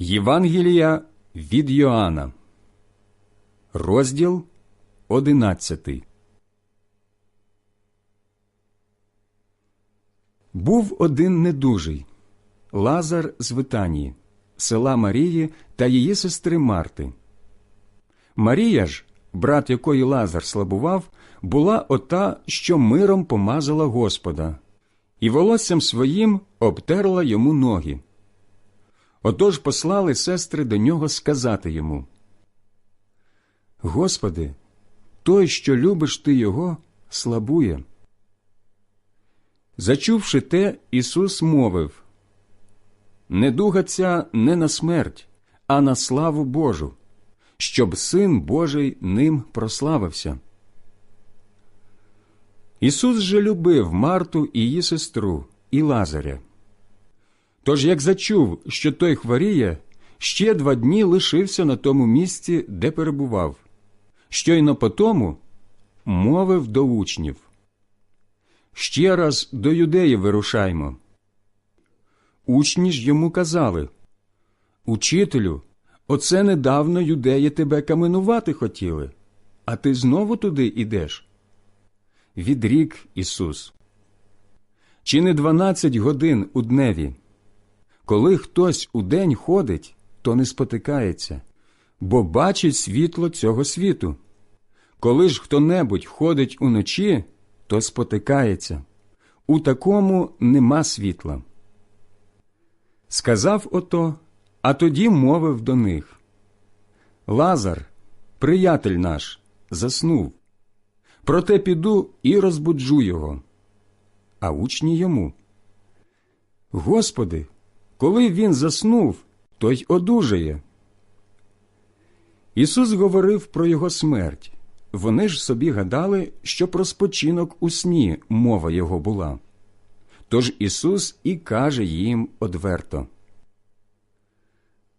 Євангелія від Йоанна, розділ одинадцятий. Був один недужий Лазар з Витанії, села Марії та її сестри Марти. Марія ж, брат якої Лазар слабував, була ота, що миром помазала Господа, і волоссям своїм обтерла йому ноги. Отож послали сестри до нього сказати йому Господи, той, що любиш ти його, слабує. Зачувши те, Ісус мовив Недуга ця не на смерть, а на славу Божу, щоб Син Божий ним прославився. Ісус же любив Марту і її сестру і Лазаря. Тож, як зачув, що той хворіє, ще два дні лишився на тому місці, де перебував. Щойно потому мовив до учнів. Ще раз до юдеї вирушаймо. Учні ж йому казали Учителю, оце недавно юдеї тебе каменувати хотіли, а ти знову туди ідеш. Відрік Ісус. Чи не дванадцять годин у дневі? Коли хтось у день ходить, то не спотикається, бо бачить світло цього світу. Коли ж хто небудь ходить уночі, то спотикається. У такому нема світла. Сказав ото, а тоді мовив до них Лазар, приятель наш, заснув. Проте піду і розбуджу його. А учні йому. Господи, коли він заснув, то й одужає. Ісус говорив про його смерть. Вони ж собі гадали, що про спочинок у сні мова його була. Тож Ісус і каже їм одверто.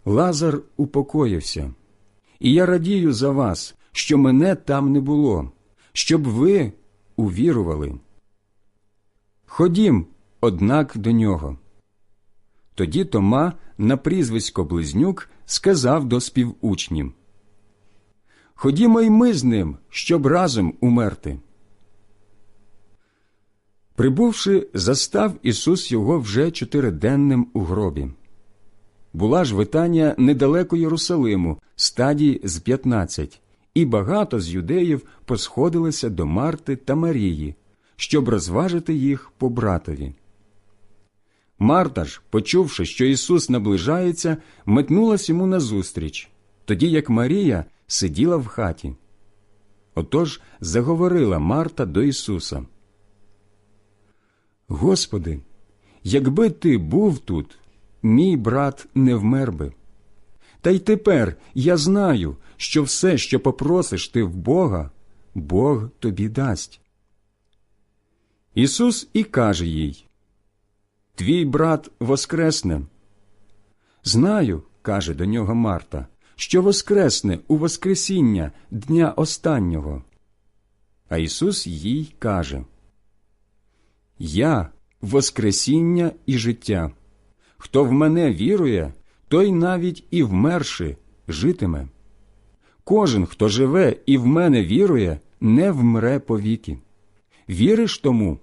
Лазар упокоївся, і я радію за вас, що мене там не було, щоб ви увірували. Ходім, однак, до нього. Тоді Тома на прізвисько Близнюк сказав до співучнів Ходімо й ми з ним, щоб разом умерти. Прибувши, застав Ісус його вже чотириденним у гробі. Була ж витання недалеко Єрусалиму, стадії з п'ятнадцять, і багато з юдеїв посходилися до Марти та Марії, щоб розважити їх по братові. Марта ж, почувши, що Ісус наближається, метнулась йому назустріч, тоді як Марія сиділа в хаті. Отож заговорила Марта до Ісуса. Господи, якби ти був тут, мій брат не вмер би. Та й тепер я знаю, що все, що попросиш ти в Бога, Бог тобі дасть. Ісус і каже їй Твій брат воскресне. Знаю, каже до нього Марта, що воскресне у Воскресіння дня останнього. А Ісус їй каже Я Воскресіння і життя. Хто в мене вірує, той навіть і вмерши житиме. Кожен, хто живе і в мене вірує, не вмре повіки. Віриш тому?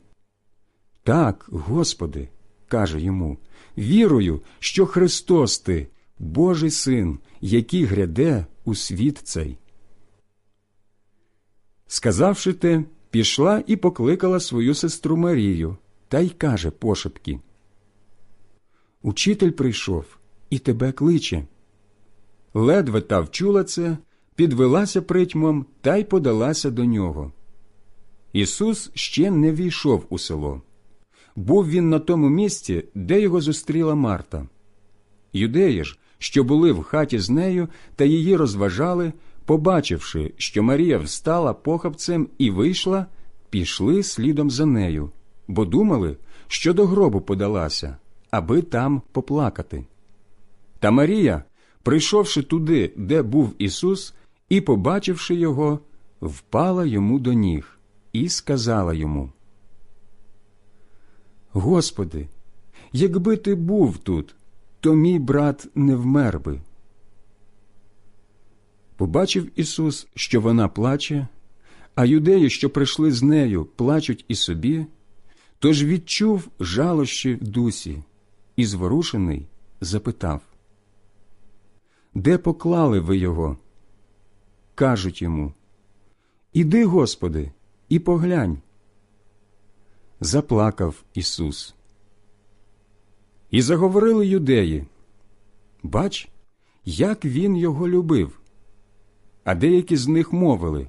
Так, Господи, каже йому, вірую, що Христос ти, Божий син, який гряде у світ цей. Сказавши те, пішла і покликала свою сестру Марію та й каже пошепки Учитель прийшов і тебе кличе. Ледве та вчула це, підвелася притьмом та й подалася до нього. Ісус ще не війшов у село. Був він на тому місці, де його зустріла Марта. Юдеї ж, що були в хаті з нею та її розважали, побачивши, що Марія встала похапцем і вийшла, пішли слідом за нею, бо думали, що до гробу подалася, аби там поплакати. Та Марія, прийшовши туди, де був Ісус, і, побачивши його, впала йому до ніг і сказала йому Господи, якби ти був тут, то мій брат не вмер би. Побачив Ісус, що вона плаче, а юдеї, що прийшли з нею, плачуть і собі, тож відчув жалощі в дусі і, зворушений, запитав Де поклали ви його? Кажуть йому Іди, Господи, і поглянь. Заплакав Ісус. І заговорили юдеї Бач, як він його любив. А деякі з них мовили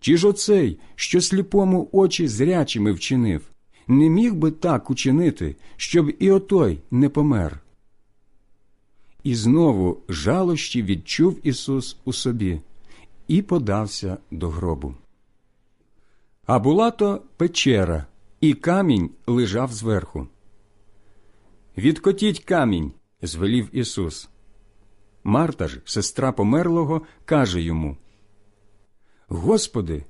Чи ж оцей, що сліпому очі зрячими вчинив, не міг би так учинити, щоб і отой не помер? І знову жалощі відчув Ісус у собі і подався до гробу. А була то печера, і камінь лежав зверху. Відкотіть камінь, звелів Ісус. Марта ж, сестра померлого, каже йому Господи,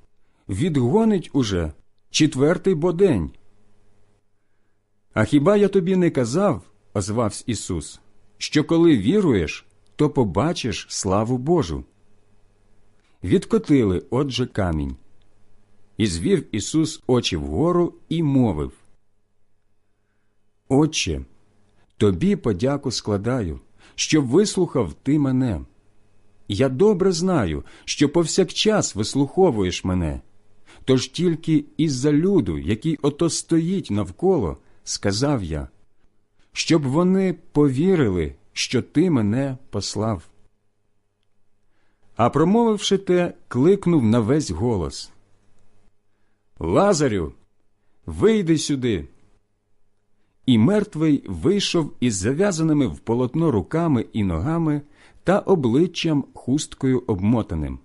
відгонить уже четвертий бо день. А хіба я тобі не казав, озвався Ісус, що коли віруєш, то побачиш славу Божу. Відкотили отже камінь. І звів Ісус очі вгору і мовив Отче, тобі подяку складаю, що вислухав ти мене. Я добре знаю, що повсякчас вислуховуєш мене, тож тільки із-за люду, який ото стоїть навколо, сказав я, щоб вони повірили, що ти мене послав. А промовивши те, кликнув на весь голос Лазарю, вийди сюди. І мертвий вийшов із зав'язаними в полотно руками і ногами та обличчям хусткою обмотаним.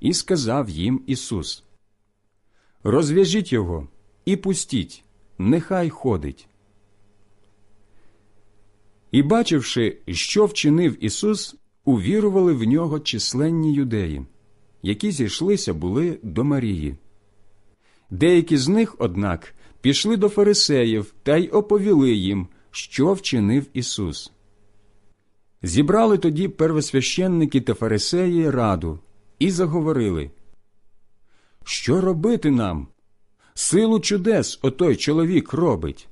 І сказав їм Ісус Розв'яжіть його і пустіть, нехай ходить. І, бачивши, що вчинив Ісус, увірували в нього численні юдеї, які зійшлися були до Марії. Деякі з них, однак, пішли до фарисеїв та й оповіли їм, що вчинив Ісус. Зібрали тоді первосвященники та фарисеї раду і заговорили Що робити нам? Силу чудес отой чоловік робить.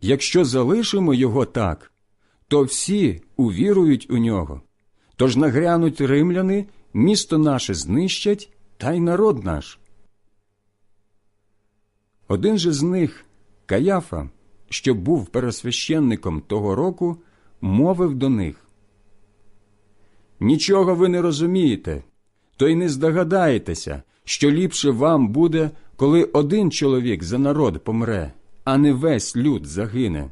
Якщо залишимо його так, то всі увірують у нього. Тож нагрянуть римляни, місто наше знищать, та й народ наш. Один же з них, Каяфа, що був пересвященником того року, мовив до них Нічого ви не розумієте, то й не здогадаєтеся, що ліпше вам буде, коли один чоловік за народ помре, а не весь люд загине.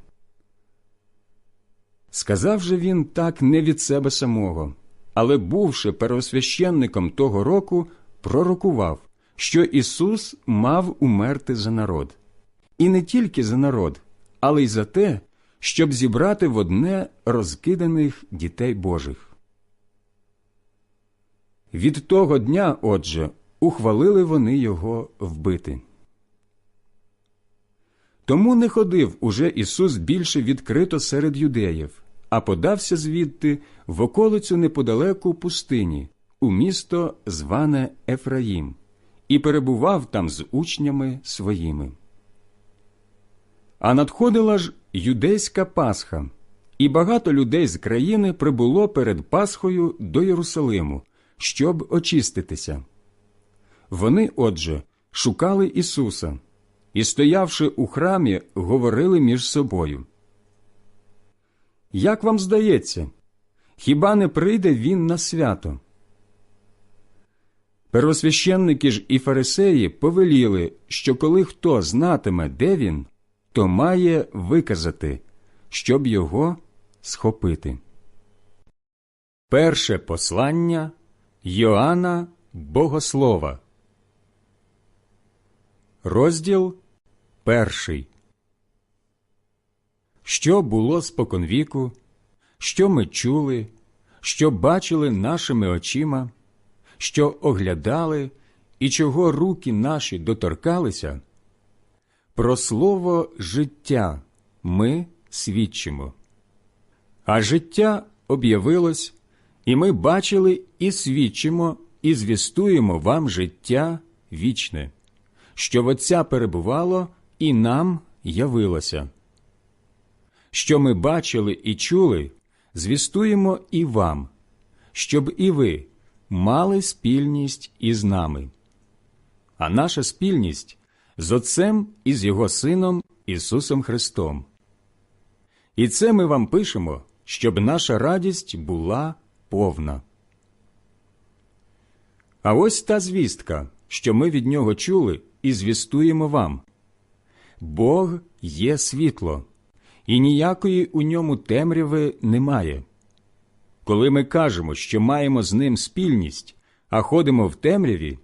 Сказав же він так не від себе самого, але, бувши первосвященником того року, пророкував, що Ісус мав умерти за народ. І не тільки за народ, але й за те, щоб зібрати в одне розкиданих дітей Божих. Від того дня, отже, ухвалили вони його вбити. Тому не ходив уже Ісус більше відкрито серед юдеїв, а подався звідти в околицю неподалеку пустині, у місто, зване Ефраїм, і перебував там з учнями своїми. А надходила ж юдейська Пасха, і багато людей з країни прибуло перед Пасхою до Єрусалиму, щоб очиститися. Вони, отже, шукали Ісуса і, стоявши у храмі, говорили між собою. Як вам здається, хіба не прийде він на свято? Первосвященники ж і фарисеї повеліли, що коли хто знатиме, де він, то має виказати, щоб його схопити. Перше послання Йоанна Богослова, розділ перший. Що було споконвіку, що ми чули, що бачили нашими очима, що оглядали і чого руки наші доторкалися, про слово життя ми свідчимо. А життя об'явилось, і ми бачили і свідчимо, і звістуємо вам життя вічне, що в Отця перебувало і нам явилося. Що ми бачили і чули, звістуємо і вам, щоб і ви мали спільність із нами. А наша спільність з Отцем і з Його Сином Ісусом Христом. І це ми вам пишемо, щоб наша радість була повна. А ось та звістка, що ми від нього чули і звістуємо вам. Бог є світло, і ніякої у ньому темряви немає. Коли ми кажемо, що маємо з ним спільність, а ходимо в темряві,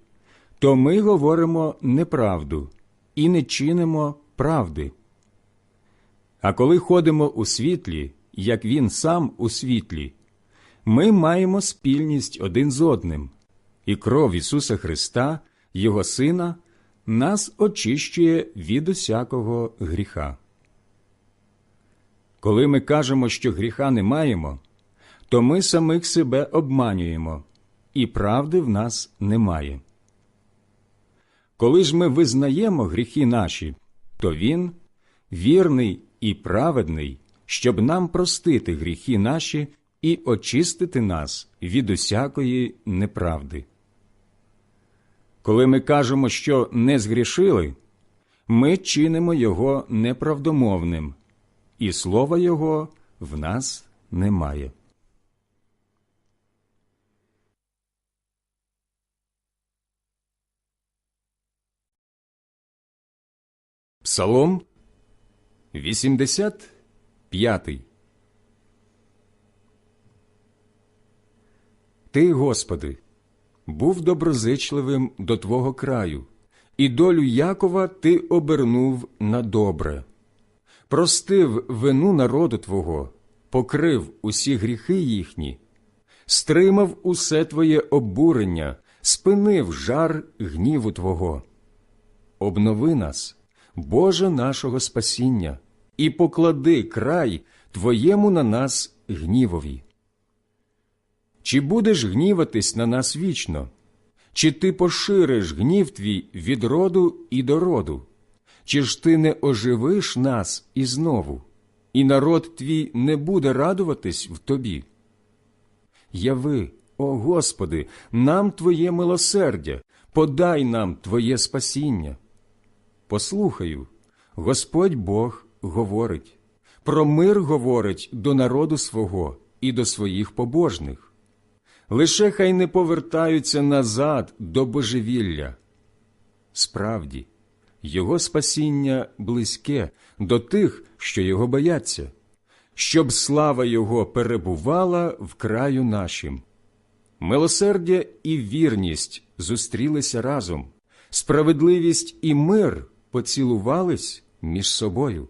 то ми говоримо неправду і не чинимо правди. А коли ходимо у світлі, як він сам у світлі, ми маємо спільність один з одним, і кров Ісуса Христа, Його Сина, нас очищує від усякого гріха. Коли ми кажемо, що гріха не маємо, то ми самих себе обманюємо, і правди в нас немає. Коли ж ми визнаємо гріхи наші, то Він вірний і праведний, щоб нам простити гріхи наші і очистити нас від усякої неправди. Коли ми кажемо, що не згрішили, ми чинимо Його неправдомовним, і слова Його в нас немає. Псалом 85 Ти, Господи, був доброзичливим до Твого краю, і долю Якова Ти обернув на добре, простив вину народу Твого, покрив усі гріхи їхні, стримав усе Твоє обурення, спинив жар гніву Твого. Обнови нас, Боже нашого спасіння, і поклади край Твоєму на нас гнівові. Чи будеш гніватись на нас вічно? Чи ти пошириш гнів твій від роду і до роду? Чи ж ти не оживиш нас і знову, і народ твій не буде радуватись в тобі? Яви, о Господи, нам Твоє милосердя, подай нам Твоє спасіння. Послухаю, Господь Бог говорить, про мир говорить до народу свого і до своїх побожних. Лише хай не повертаються назад до божевілля. Справді, Його спасіння близьке до тих, що його бояться, щоб слава Його перебувала в краю нашим. Милосердя і вірність зустрілися разом, справедливість і мир поцілувались між собою.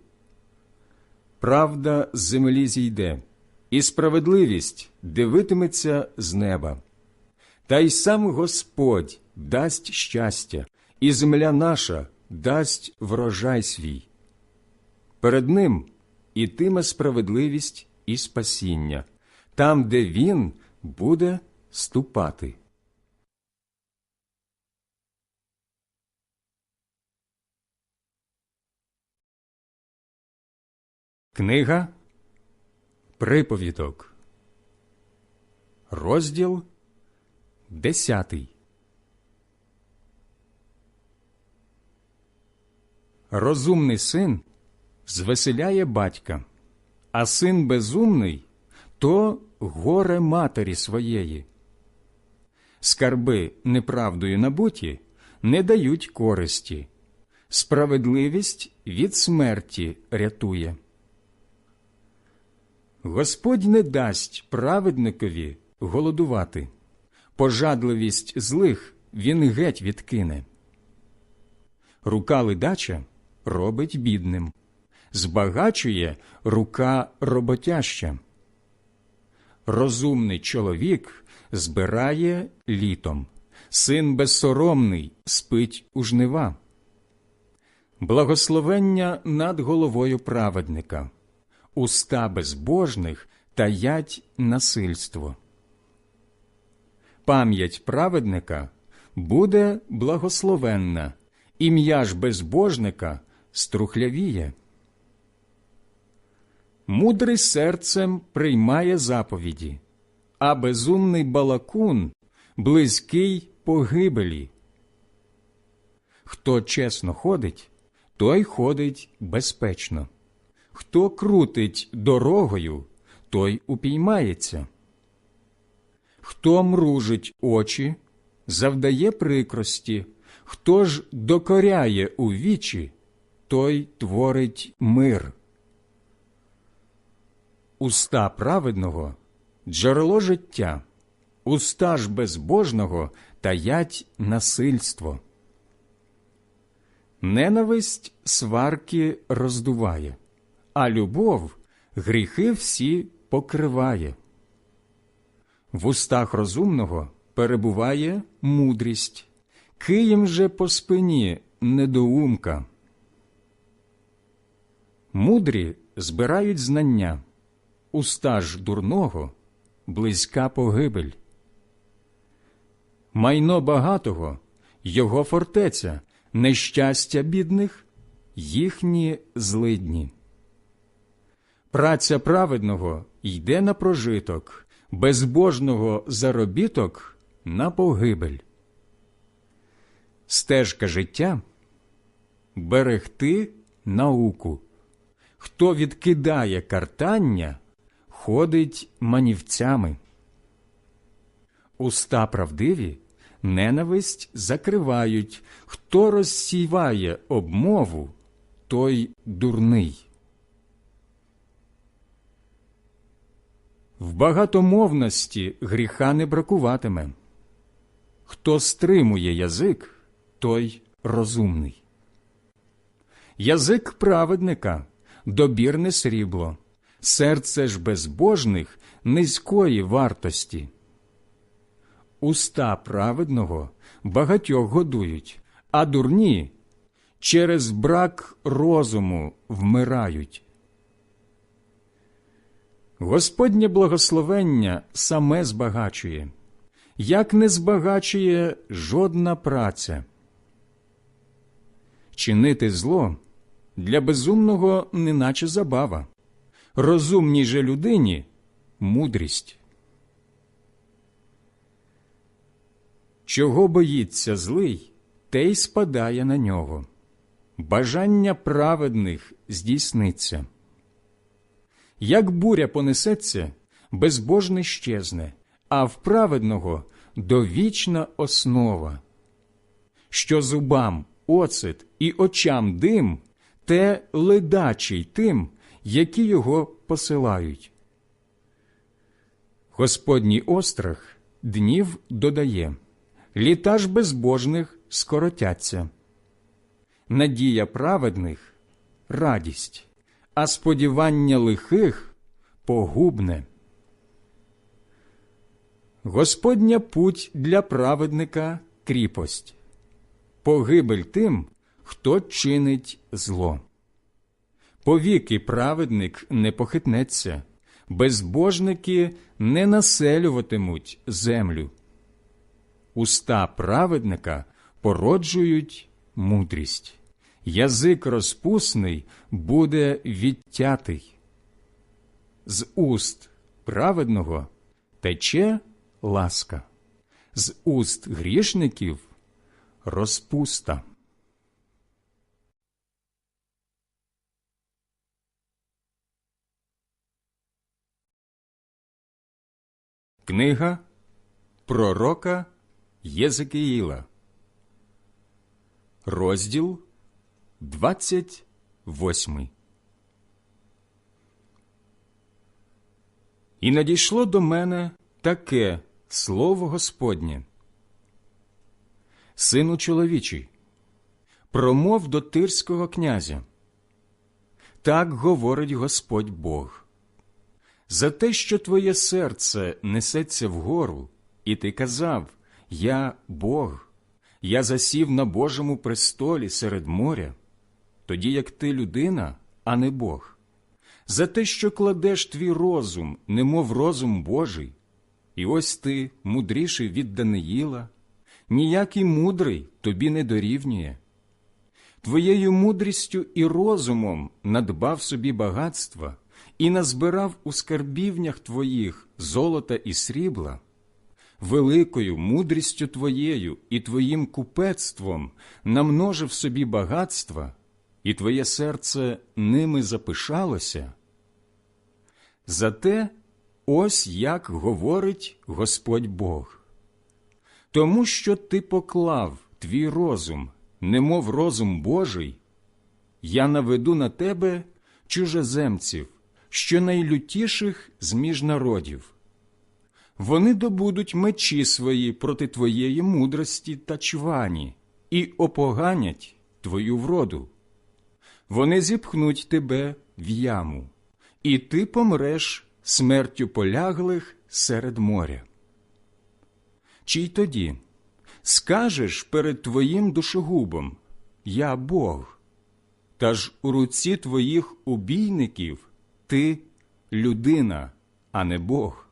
Правда з землі зійде, і справедливість дивитиметься з неба. Та й сам Господь дасть щастя, і земля наша дасть врожай свій. Перед ним ітиме справедливість і спасіння, там, де він буде ступати. Книга Приповідок, розділ десятий. Розумний син звеселяє батька, а син безумний то горе матері своєї. Скарби неправдою набуті не дають користі, справедливість від смерті рятує. Господь не дасть праведникові голодувати, пожадливість злих він геть відкине. Рука ледача робить бідним, збагачує рука роботяща. Розумний чоловік збирає літом, син безсоромний спить у жнива. Благословення над головою праведника, уста безбожних таять насильство. Пам'ять праведника буде благословенна, ім'я ж безбожника струхлявіє. Мудрий серцем приймає заповіді, а безумний балакун близький погибелі. Хто чесно ходить, той ходить безпечно. Хто крутить дорогою, той упіймається. Хто мружить очі, завдає прикрості, хто ж докоряє у вічі, той творить мир. Уста праведного джерело життя, уста ж безбожного таять насильство. Ненависть сварки роздуває, а любов гріхи всі покриває. В устах розумного перебуває мудрість, києм же по спині недоумка. Мудрі збирають знання, уста ж дурного близька погибель. Майно багатого його фортеця, нещастя бідних їхні злидні. Праця праведного йде на прожиток, безбожного заробіток на погибель. Стежка життя берегти науку. Хто відкидає картання, ходить манівцями. Уста правдиві ненависть закривають, хто розсіває обмову, той дурний. В багатомовності гріха не бракуватиме. Хто стримує язик, той розумний. Язик праведника добірне срібло, серце ж безбожних низької вартості. Уста праведного багатьох годують, а дурні через брак розуму вмирають. Господнє благословення саме збагачує, як не збагачує жодна праця. Чинити зло для безумного неначе забава, розумній же людині мудрість. Чого боїться злий, те й спадає на нього. Бажання праведних здійсниться. Як буря понесеться, безбожний щезне, а в праведного довічна основа. Що зубам оцет і очам дим, те ледачий тим, які його посилають. Господній острах днів додає, літа ж безбожних скоротяться. Надія праведних радість а сподівання лихих погубне. Господня путь для праведника кріпость, погибель тим, хто чинить зло. Повіки праведник не похитнеться, безбожники не населюватимуть землю. Уста праведника породжують мудрість язик розпусний буде відтятий. З уст праведного тече ласка, з уст грішників розпуста. Книга Пророка Єзекиїла, розділ Двадцять восьмий. І надійшло до мене таке слово Господнє. Сину чоловічий, промов до тирського князя. Так говорить Господь Бог. За те, що твоє серце несеться вгору, і ти казав Я Бог, я засів на Божому престолі серед моря тоді як ти людина, а не Бог. за те, що кладеш твій розум, немов розум Божий, і ось ти мудріший від Даниїла, ніякий мудрий тобі не дорівнює. Твоєю мудрістю і розумом надбав собі багатства і назбирав у скарбівнях твоїх золота і срібла, великою мудрістю твоєю і твоїм купецтвом намножив собі багатства, і твоє серце ними запишалося. Зате ось як говорить Господь Бог. Тому що ти поклав твій розум, немов розум Божий, я наведу на тебе чужеземців, що найлютіших з між народів. Вони добудуть мечі свої проти твоєї мудрості та чвані і опоганять твою вроду. Вони зіпхнуть тебе в яму, і ти помреш смертю поляглих серед моря. Чи й тоді скажеш перед твоїм душогубом Я Бог, та ж у руці твоїх убійників ти людина, а не Бог.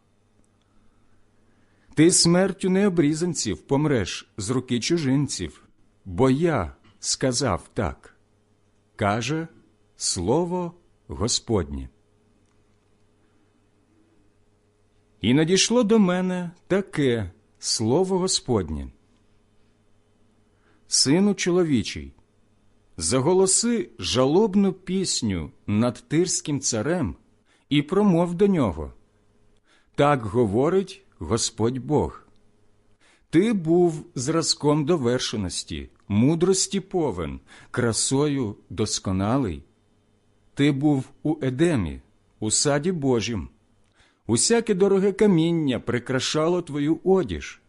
Ти смертю необрізанців помреш з руки чужинців, бо я сказав так, каже Слово Господнє. І надійшло до мене таке слово Господнє. Сину чоловічий, заголоси жалобну пісню над тирським царем і промов до нього. Так говорить Господь Бог. Ти був зразком довершеності, мудрості повен, красою досконалий. Ти був у Едемі, у саді Божім. Усяке дороге каміння прикрашало твою одіж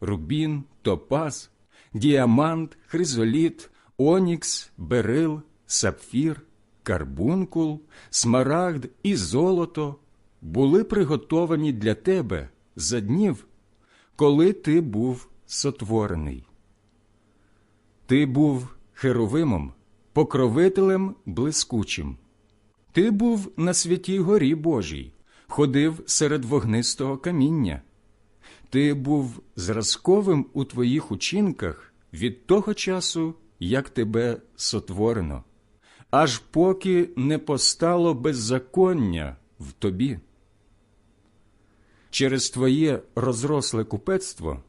рубін, топаз, діамант, хризоліт, онікс, берил, сапфір, карбункул, смарагд і золото були приготовані для тебе за днів, коли ти був сотворений. Ти був херовимом, покровителем блискучим. Ти був на святій горі Божій ходив серед вогнистого каміння. Ти був зразковим у твоїх учинках від того часу, як тебе сотворено, аж поки не постало беззаконня в тобі. Через твоє розросле купецтво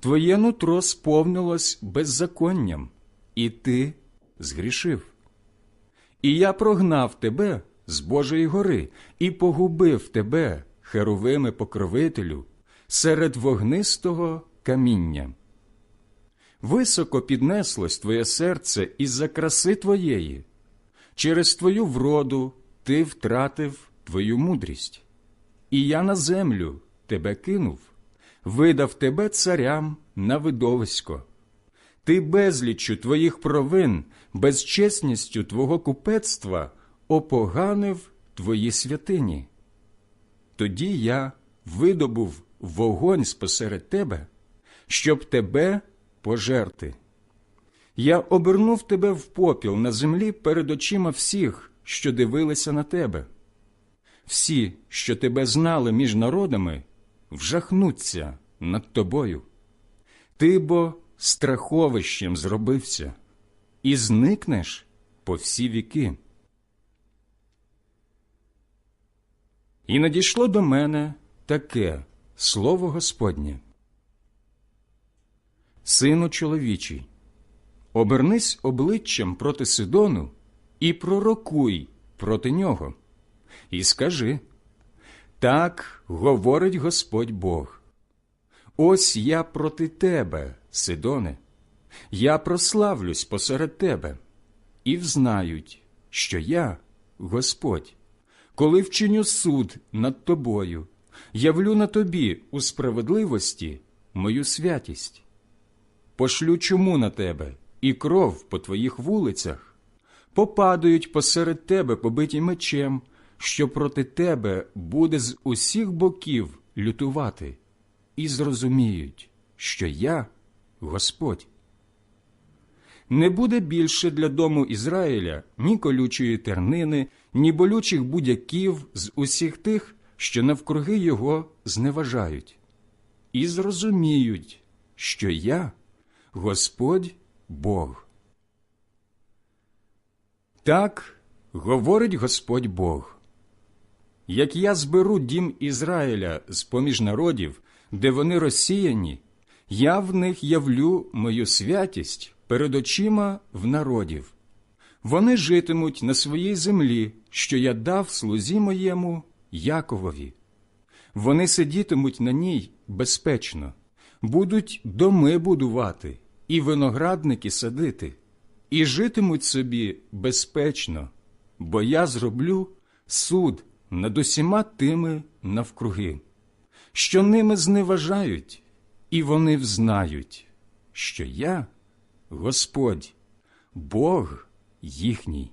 твоє нутро сповнилось беззаконням, і ти згрішив. І я прогнав тебе з Божої гори і погубив тебе, херовими покровителю, серед вогнистого каміння. Високо піднеслось твоє серце із-за краси твоєї, через твою вроду ти втратив твою мудрість, і я на землю тебе кинув, видав тебе царям на видовисько. Ти безліччю твоїх провин, безчесністю твого купецтва опоганив твої святині. Тоді я видобув вогонь спосеред тебе, щоб тебе пожерти. Я обернув тебе в попіл на землі перед очима всіх, що дивилися на тебе. Всі, що тебе знали між народами, вжахнуться над тобою. Ти бо страховищем зробився, і зникнеш по всі віки. І надійшло до мене таке слово Господнє. Сину чоловічий, обернись обличчям проти Сидону і пророкуй проти нього, і скажи так говорить Господь Бог. Ось я проти тебе, Сидоне, я прославлюсь посеред тебе, і взнають, що я Господь коли вчиню суд над тобою, явлю на тобі у справедливості мою святість. Пошлю чому на тебе і кров по твоїх вулицях, попадають посеред тебе побиті мечем, що проти тебе буде з усіх боків лютувати, і зрозуміють, що я Господь. Не буде більше для дому Ізраїля ні колючої тернини, ні болючих будяків з усіх тих, що навкруги його зневажають, і зрозуміють, що я Господь Бог. Так говорить Господь Бог. Як я зберу дім Ізраїля з поміж народів, де вони розсіяні, я в них явлю мою святість перед очима в народів. Вони житимуть на своїй землі, що я дав слузі моєму Яковові. Вони сидітимуть на ній безпечно, будуть доми будувати і виноградники садити, і житимуть собі безпечно, бо я зроблю суд над усіма тими навкруги, що ними зневажають, і вони взнають, що я Господь, Бог їхній.